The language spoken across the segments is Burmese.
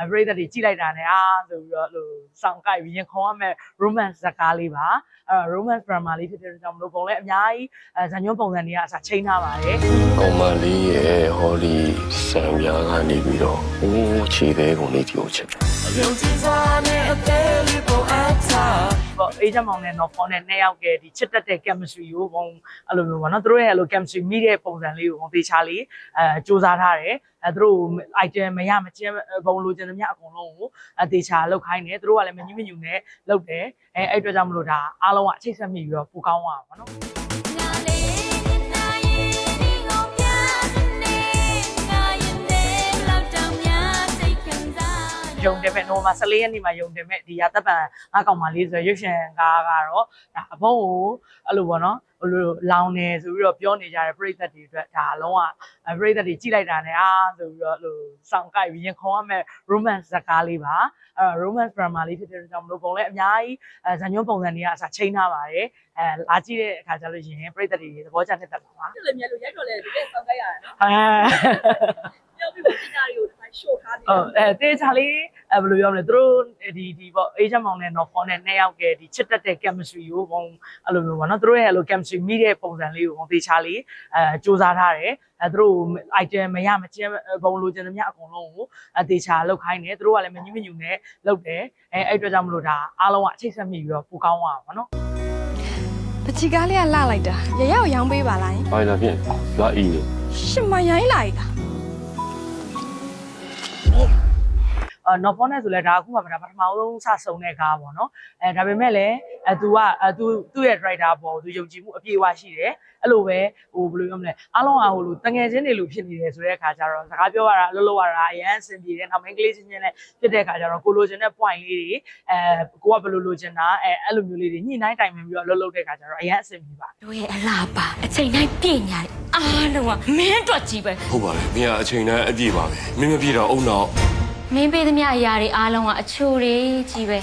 အဲပရိသတ်တွေကြည့်လိုက်တာနဲ့အာဆိုပြီးတော့အဲ့လိုစောင့်ကြိုက်ပြီးရင်ခေါ်ရမဲ့ romance ဇာတ်ကားလေးပါအဲ့တော့ romance drama လေးဖြစ်တဲ့အတွက်ကြောင့်မလို့ပုံလည်းအများကြီးအဲဇာညွှန်းပုံစံတွေကအစချိန်ထားပါတယ်ကောင်မလေးရဲ့ဟောဒီဆံပြားကနေပြီးတော့ဟိုးခြေသေးကုန်လေးပြောချင်တယ်ပေါ့ အေးချမောင်နဲ့ not phone နဲ့နှစ်ယောက်ကဒီချစ်တက်တဲ့ chemistry ကိုဘုံအဲ့လိုမျိုးပေါ့နော်သူတို့ရဲ့အဲ့လို chemistry မိတဲ့ပုံစံလေးကိုဘုံသေချာလေးအဲစူးစမ်းထားတယ်အဲသူတို့ item မရမချင်းဘုံလိုချင်သမျှအကုန်လုံးကိုအသေချာလောက်ခိုင်းတယ်သူတို့ကလည်းမညှိမညူနဲ့လောက်တယ်အဲအဲ့အတွက်ကြောင့်မလို့ဒါအားလုံးကအချိတ်ဆက်မိပြီးတော့ပူကောင်းသွားပါပေါ့ စားယုံတယ်ပဲနိုမှာ14ရက်နေ့မှာယုံတယ်မဲ့ဒီရတပ်ပံငါကောင်မလေးဆိုရွှေရှင်ကားကတော့ဒါအဘုံကိုအဲ့လိုပေါ့နော်ဟိုလိုလောင်နေဆိုပြီးတော့ပြောနေကြတဲ့ပြည်သက်တွေအတွက်ဒါအလုံးကပြည်သက်တွေကြည့်လိုက်တာနဲ့အာဆိုပြီးတော့အဲ့လိုစောင့်ကြိုက်ပြီးရင်ခေါ်ရမဲ့ romance ဇာတ်ကားလေးပါအဲ့တော့ romance drama လေးဖြစ်တဲ့အတွက်ကြောင့်မလို့ပုံလည်းအများကြီးအဲဇာညွှန်းပုံစံတွေကအစချိန်ထားပါတယ်အဲလာကြည့်တဲ့အခါကျလို့ရှိရင်ပြည်သက်တွေသဘောကျနှစ်သက်ပါပါတယ်လေမြတ်လို့ရိုက်တော့လေတကယ်စောင့်ကြရတယ်နော်အဲပြောပြီးတော့ပညာတွေကိုတစ်ခါရှို့ထားနေဟုတ်အဲတေးချာလေး အဲဘယ်လိုပြောမလဲသူတို့ဒီဒီပေါ့အေးချမောင်နဲ့ not phone နဲ့နှစ်ယောက်ကဒီချစ်တက်တဲ့ chemistry ကိုဘုံအဲ့လိုမျိုးပေါ့နော်သူတို့ရဲ့အဲ့လို chemistry မိတဲ့ပုံစံလေးကိုဘုံသေချာလေးအဲစူးစမ်းထားတယ်အဲသူတို့ item မရမချင်းဘုံလိုချင်သမျှအကုန်လုံးကိုအသေချာလောက်ခိုင်းတယ်သူတို့ကလည်းမညှိမညူနဲ့လောက်တယ်အဲအဲ့အတွက်ကြောင့်မလို့ဒါအားလုံးကအချိတ်ဆက်မိပြီးတော့ပူကောင်းသွားပါဘောနော်ပချီကားလေးကလှလိုက်တာရရောက်ရောင်းပေးပါလား။ဘာလဲဖြင့်ရွာအီနေရှင်မရိုင်းလိုက်တာ အာ not phone နဲ့ဆိုလဲဒါအခုမှဒါပထမဆုံးစဆုံတဲ့ကားပေါ့နော်အဲဒါပေမဲ့လည်းအဲ तू ကအဲ तू သူ့ရဲ့ driver ပေါ့ तू ယုံကြည်မှုအပြည့်အဝရှိတယ်အဲ့လိုပဲဟိုဘယ်လိုပြောမလဲအားလုံးအားဟိုလိုတငယ်ချင်းတွေလိုဖြစ်နေတယ်ဆိုတဲ့အခါကျတော့စကားပြောရတာအလုပ်လုပ်ရတာအရန်အဆင်ပြေတယ်နောက် main ကလေးချင်းချင်းနဲ့ဖြစ်တဲ့အခါကျတော့ကိုလိုချင်တဲ့ point လေးတွေအဲကိုကဘယ်လိုလိုချင်တာအဲအဲ့လိုမျိုးလေးတွေညှိနှိုင်းတိုင်ပင်ပြီးတော့အလုပ်လုပ်တဲ့အခါကျတော့အရန်အဆင်ပြေပါ တို့ရဲ့အလားပါအချိန်တိုင်းပြည့်ညာတယ်အားလုံးကမင်းအတွက်ကြီးပဲ ဟုတ်ပါလေ။မင်းကအချိန်တိုင်းအပြည့်ပါပဲ။မင်းမပြည့်တော့အုံတော့ မင်းပေးသမျှအရာတွေအားလုံးကအချိုတွေကြီးပဲ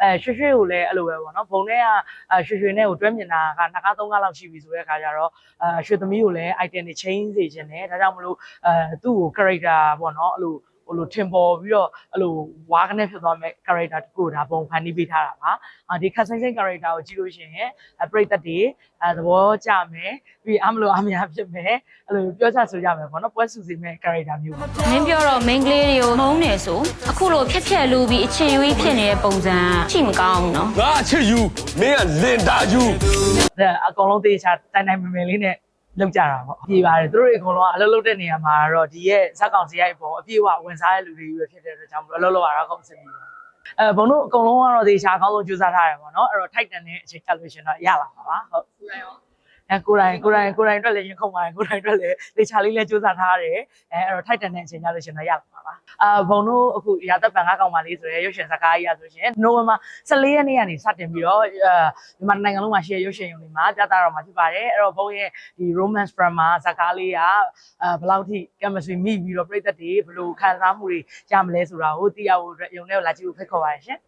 အဲရွှေရွှေကိုလည်းအဲ့လိုပဲပေါ့နော်ဘုံထဲကအဲရွှေရွှေနဲ့ကိုတွဲမြင်တာကနှစ်ကားသုံးကားလောက်ရှိပြီဆိုတဲ့အခါကျတော့အဲရွှေသမီးကိုလည်း item တွေ change စေခြင်းတယ်ဒါကြောင့်မလို့အဲသူ့ကို character ပေါ့နော်အဲ့လို ဟိုလိုထင်ပေါ်ပြီးတော့အဲ့လိုဝါကနေဖြစ်သွားမဲ့ character တခုဒါပုံဖန်တီးပေးထားတာပါအာဒီခက်ဆင်းဆင်း character ကိုကြည့်လို့ရှိရင်အပရိသတ်တွေအဲသဘောကျမယ်ပြီးအမလို့အများဖြစ်မယ်အဲ့လိုပြောချဆိုကြမယ်ပေါ့နော်ပွဲစုစီမဲ့ character မျိုးပါမင်းပြောတော့ main ကလေးတွေကိုမုန်းနေဆိုအခုလိုဖြက်ဖြက်လူပြီးအခြေရွေးဖြစ်နေတဲ့ပုံစံကြည့်မကောင်းဘူးနော်ငါအချစ်ယူမင်းကလင်တာယူဒါအကောင်လုံးတေးချာတိုင်တိုင်ပင်ပင်လေးနဲ့ လောက်ကြတာပေါ့ပြေးပါတယ်သူတို့တွေအကုန်လုံးကအလုပ်လုပ်တဲ့နေရာမှာတော့ဒီရဲ့ဇက်ကောင်စီရိုက်ပေါ်အပြည့်အဝဝင်စားတဲ့လူတွေကြီးပဲဖြစ်တဲ့အတွက်ကြောင့်မလို့အလုပ်လုပ်ရတာကုန်စင်ပြီအဲဘုံတို့အကုန်လုံးကတော့တေးချာအကောင်းဆုံးကြိုးစားထားတယ်ပေါ့နော်အဲ့တော့ Titan နဲ့အချိန်ချက်လို့ရှင်တော့ရလာပါပါဟုတ်ကိုယ်တိုင်ရော အဲကိုယ်တိုင်ကိုယ်တိုင်ကိုယ်တိုင်အတွက်လည်းရင်ခုန်ပါတယ်ကိုယ်တိုင်အတွက်လည်းတေချာလေးလည်းစူးစမ်းထားရတယ်အဲအဲ့တော့ Titan နဲ့အချိန်ကြလို့ရှင်တော့ရလာပါပါအာဘုံတို့အခုရာသက်ပံကားကောင်မလေးဆိုရယ်ရုပ်ရှင်ဇာတ်ကားကြီးရဆိုရှင်နိုဝင်ဘာ14ရက်နေ့ကနေစတင်ပြီးတော့အဲမြန်မာနိုင်ငံလုံးမှာရှိတဲ့ရုပ်ရှင်ရုံတွေမှာပြသတော့မှာဖြစ်ပါတယ်အဲ့တော့ဘုံရဲ့ဒီ romance drama ဇာတ်ကားလေးကအဲဘယ်လောက်ထိ chemistry မိပြီးတော့ပြည့်သက်တွေဘယ်လိုခံစားမှုတွေရမလဲဆိုတာကိုသိရဖို့အတွက်ရုံထဲကိုလာကြည့်ဖို့ဖိတ်ခေါ်ပါရရှင်